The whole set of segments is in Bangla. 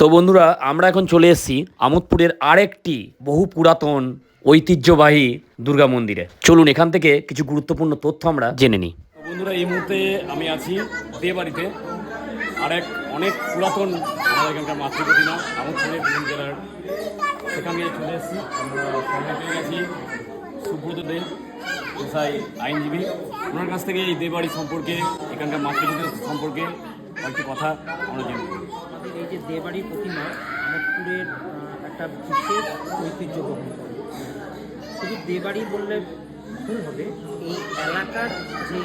তো বন্ধুরা, আমরা এখন চলে এসেছি আমোদপুরের আরেকটি বহু পুরাতন ঐতিহ্যবাহী দুর্গা মন্দিরে। চলুন, এখান থেকে কিছু গুরুত্বপূর্ণ তথ্য আমরা জেনে নিই। বন্ধুরা, এই মুহূর্তে আমি আছি দেবাড়িতে আরেক অনেক পুরাতন আমাদের এখানকার মাতৃপ্রতিমা আমোদপুরের বীরভূম জেলার। সেখানে চলে এসেছি। আমরা পেয়ে গেছি সুব্রত দে পেশাই আইনজীবী। ওনার কাছ থেকে এই দেবাড়ি সম্পর্কে, এখানকার মাতৃপ্রতিমা সম্পর্কে কয়েকটি কথা আমরা জেনে নেব। আমাদের দেবাড়ি প্রতিমা আমোদপুরের একটা বিশেষ ঐতিহ্য বহন করে শুধু দেবাড়ি বললে ভুল হবে, এই এলাকার যে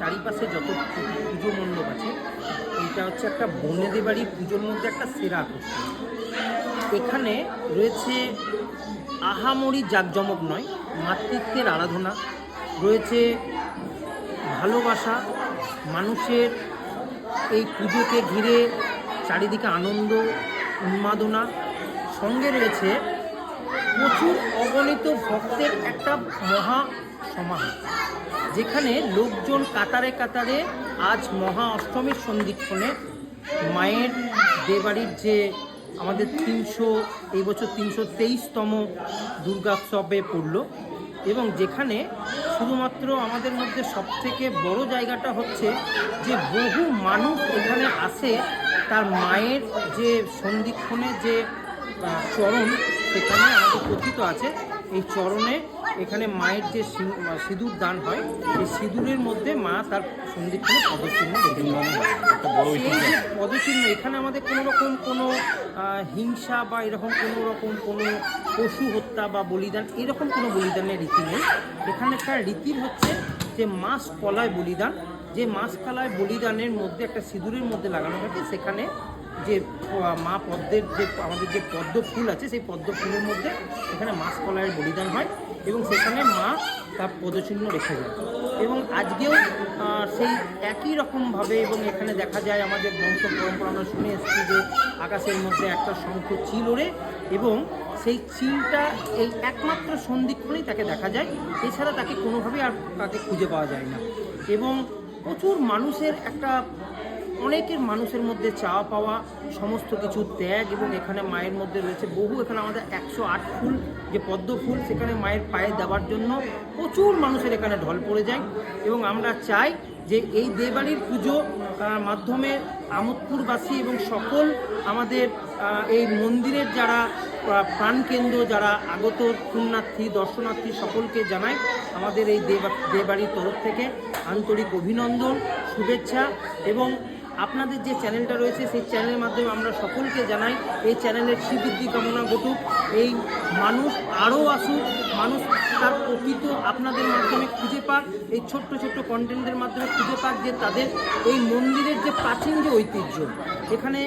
চারিপাশে যত পুজো মণ্ডপ আছে এইটা হচ্ছে একটা বনে দেবাড়ি পুজোর মধ্যে একটা সেরা আকর্ষণ এখানে রয়েছে আহামরি জাঁকজমক নয়, মাতৃত্বের আরাধনা, রয়েছে ভালোবাসা, মানুষের এই পুজোকে ঘিরে চারিদিকে আনন্দ, উন্মাদনা। সঙ্গে রয়েছে প্রচুর অগণিত ভক্তের একটা মহা সমাহার যেখানে লোকজন কাতারে কাতারে আজ মহা অষ্টমীর সন্ধিক্ষণে মায়ের দেবাড়ির যে আমাদের তিনশো, এই বছর তিনশো তেইশতম দুর্গোৎসবে পড়ল। এবং যেখানে শুধুমাত্র আমাদের মধ্যে সবথেকে বড় জায়গাটা হচ্ছে যে বহু মানুষ এখানে আসে, তার মায়ের যে সন্ধিক্ষণে যে চরণ সেখানে আমাদের কথিত আছে। এই চরণে এখানে মায়ের যে সিঁদুর দান হয় এই সিঁদুরের মধ্যে মা তার সন্ধিক্ষণে পদচিহ্ন। একটা পদচিহ্ন এখানে আমাদের কোনো রকম কোনো হিংসা বা এরকম কোনো রকম কোনো পশু হত্যা বা বলিদান এরকম কোনো বলিদানের রীতি নেই। এখানে এখানকার রীতির হচ্ছে যে মাস কলায় বলিদান। যে মাস কলায় বলিদানের মধ্যে একটা সিঁদুরের মধ্যে লাগানো থাকে সেখানে যে মা পদ্মের যে, আমাদের যে পদ্ম ফুল আছে, সেই পদ্ম ফুলের মধ্যে এখানে মাস কলায়ের বলিদান হয় এবং সেখানে মা তার পদচিহ্ন রেখে যায়। এবং আজকেও সেই একই রকমভাবে এবং এখানে দেখা যায় আমাদের বংশ পরম্পরা আমরা শুনে এসেছি যে আকাশের মধ্যে একটা শঙ্খ চিল ওড়ে এবং সেই চিলটা এই একমাত্র সন্ধিক্ষণেই তাকে দেখা যায়। এছাড়া তাকে কোনোভাবেই আর তাকে খুঁজে পাওয়া যায় না। এবং প্রচুর মানুষের একটা অনেকের মানুষের মধ্যে চাওয়া পাওয়া, সমস্ত কিছু ত্যাগ এবং এখানে মায়ের মধ্যে রয়েছে বহু, এখানে আমাদের একশো আট ফুল, যে পদ্ম ফুল সেখানে মায়ের পায়ে দেওয়ার জন্য প্রচুর মানুষের এখানে ঢল পড়ে যায় এবং আমরা চাই যে এই দেবাড়ির পুজো মাধ্যমে আমোদপুরবাসী এবং সকল আমাদের এই মন্দিরের যারা প্রাণকেন্দ্র, যারা আগত পুণ্যার্থী দর্শনার্থী সকলকে জানাই আমাদের এই দেবা দেবাড়ির তরফ থেকে আন্তরিক অভিনন্দন, শুভেচ্ছা এবং আপনাদের যে চ্যানেলটা রয়েছে, সেই চ্যানেলের মাধ্যমে আমরা সকলকে জানাই, এই চ্যানেলের শ্রীবৃদ্ধি কামনা ঘটুক। এই মানুষ আরও আসুক, মানুষ তার প্রকৃত আপনাদের মাধ্যমে খুঁজে পাক, এই ছোট্ট ছোট্ট কন্টেন্টের মাধ্যমে খুঁজে পাক যে তাদের এই মন্দিরের যে প্রাচীন যে ঐতিহ্য এখানে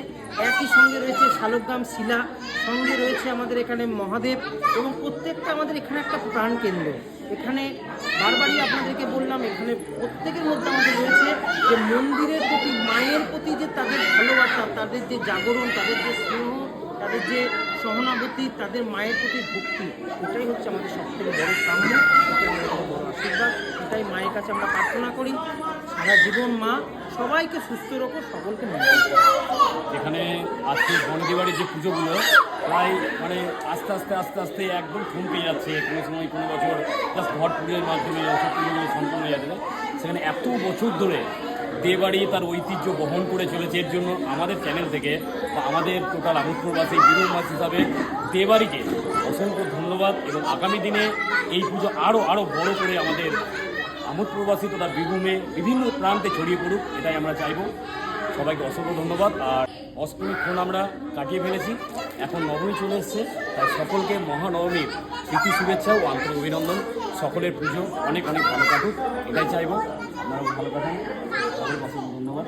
একই সঙ্গে রয়েছে শালগ্রাম শিলা, সঙ্গে রয়েছে আমাদের এখানে মহাদেব এবং প্রত্যেকটা আমাদের এখানে একটা প্রাণ কেন্দ্র। এখানে বারবারই আপনাদেরকে বললাম, এখানে প্রত্যেকের মধ্যে আমাদের রয়েছে যে মন্দিরের প্রতি, মায়ের প্রতি যে তাদের ভালোবাসা, তাদের যে জাগরণ, তাদের যে স্নেহ, তাদের যে সহানুভূতি, তাদের মায়ের প্রতি ভক্তি, এটাই হচ্ছে আমাদের সবথেকে বড় কাম্য এটাই আমাদের বড় আশীর্বাদ, এটাই মায়ের কাছে আমরা প্রার্থনা করি। সারা জীবন মা সবাইকে সুস্থ রাখো, সকলকে এখানে আজকে বনদিবাড়ির যে পুজোগুলো, প্রায় মানে আস্তে আস্তে আস্তে আস্তে একদম থমকে যাচ্ছে। কোনো সময় কোনো বছর জাস্ট ঘট পুজোর মাধ্যমে পুজোগুলো সম্পন্ন হয়ে যাচ্ছে সেখানে এত বছর ধরে দেবাড়ি তার ঐতিহ্য বহন করে চলেছে। এর জন্য আমাদের চ্যানেল থেকে বা আমাদের টোটাল আমোদপুরবাসী বীরমাস হিসাবে দেবাড়িকে অসংখ্য ধন্যবাদ এবং আগামী দিনে এই পুজো আরও আরও বড় করে আমাদের আমোদপুরবাসী তথা বীরভূমে বিভিন্ন প্রান্তে ছড়িয়ে পড়ুক, এটাই আমরা চাইব। সবাইকে অসংখ্য ধন্যবাদ। আর অষ্টমীক্ষণ আমরা কাটিয়ে ফেলেছি। এখন নবমী চলে এসছে। তাই সকলকে মহানবমীর প্রীতি, শুভেচ্ছা ও আন্তরিক অভিনন্দন। সকলের পুজো অনেক অনেক ভালো কাটুক, এটাই চাইব। আপনারা ভালো কাটুন। অসংখ্য ধন্যবাদ।